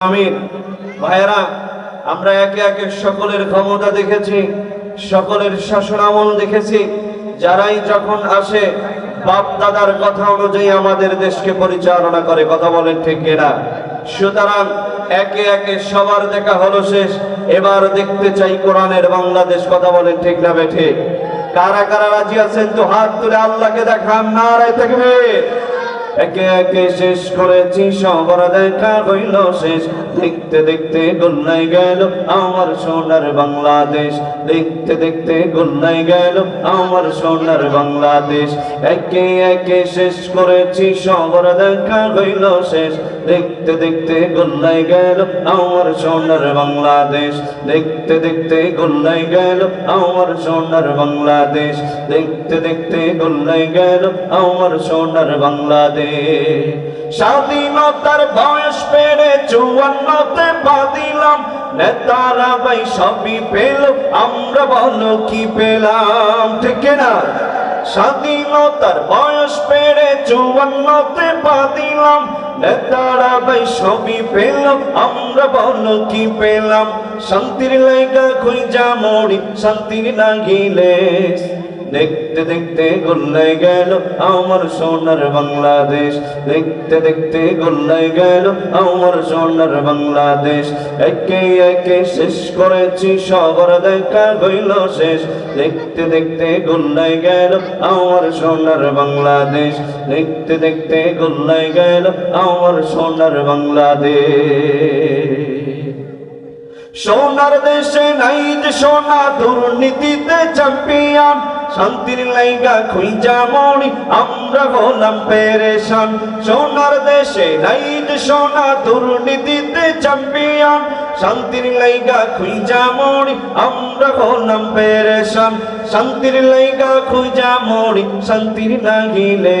আমিন ভাইয়েরা, আমরা একে একে সকলের ক্ষমতা দেখেছি, সকলের শাসন আমল দেখেছি। যারাই যখন আসে বাপ দাদার কথা অনুযায়ী আমাদের দেশকে পরিচালনা করে, কথা বলেন ঠিক কিনা? সুতরাং একে একে সবার দেখা হলো শেষ। এবার দেখতে চাই কোরআনের বাংলাদেশ, কথা বলেন ঠিক না বেঠে? কারা কারা রাজি আছেন? তো হাত তুলে আল্লাহকে দেখান, নারায় থাকবে একে একে শেষ করেছি, সবার দেখা হইল শেষ। দেখতে দেখতে গোল্লাই গেল আমার সোনার বাংলাদেশ। দেখতে দেখতে গোল্লাই গেল আমার সোনার বাংলাদেশ। একে একে শেষ করেছি, সবার দেখা হইল শেষ। দেখতে দেখতে গোল্লাই গেল আমার সোনার বাংলাদেশ। দেখতে দেখতে গোল্লাই গেল আমার সোনার বাংলাদেশ। দেখতে দেখতে গোল্লাই গেল আমার সোনার বাংলাদেশ। স্বাধীনতার বয়স পেরে চুয়ান্নতে পা নেতারা ভাই, সবই পেল, আমরা বলো কি পেলাম? ঠিক না? স্বাধীনতার বয়স পেরে চুয়ান্নতে পা দিলাম নেতারা ভাই, সবই পেল, আমরা বলো কি পেলাম? শান্তির লাইগা খুঁজা মরি শান্তির না গিলে দেখতে দেখতে গোল্লাই গেল আমার সোনার বাংলাদেশ। দেখতে দেখতে গোল্লাই গেল আমার সোনার বাংলাদেশ। একে একে শেষ করেছি, সবার দেখা হইল শেষ। দেখতে দেখতে গোল্লাই গেল আমার সোনার বাংলাদেশ। দেখতে দেখতে গোল্লাই গেল আমার সোনার বাংলাদেশ। সোনার দেশে নাই যে সোনা, দুর্নীতিতে চ্যাম্পিয়ন শান্তির লাইগা খুঁজা মরি আমরা হলাম পেরেশান। সোনার দেশে নাই যে সোনা দুর্নীতিতে চ্যাম্পিয়ন। শান্তির লাইগা খুঁজা মরি আমরা হলাম পেরেশান। শান্তির লাইগা খুঁজা মরি শান্তির লাগিলে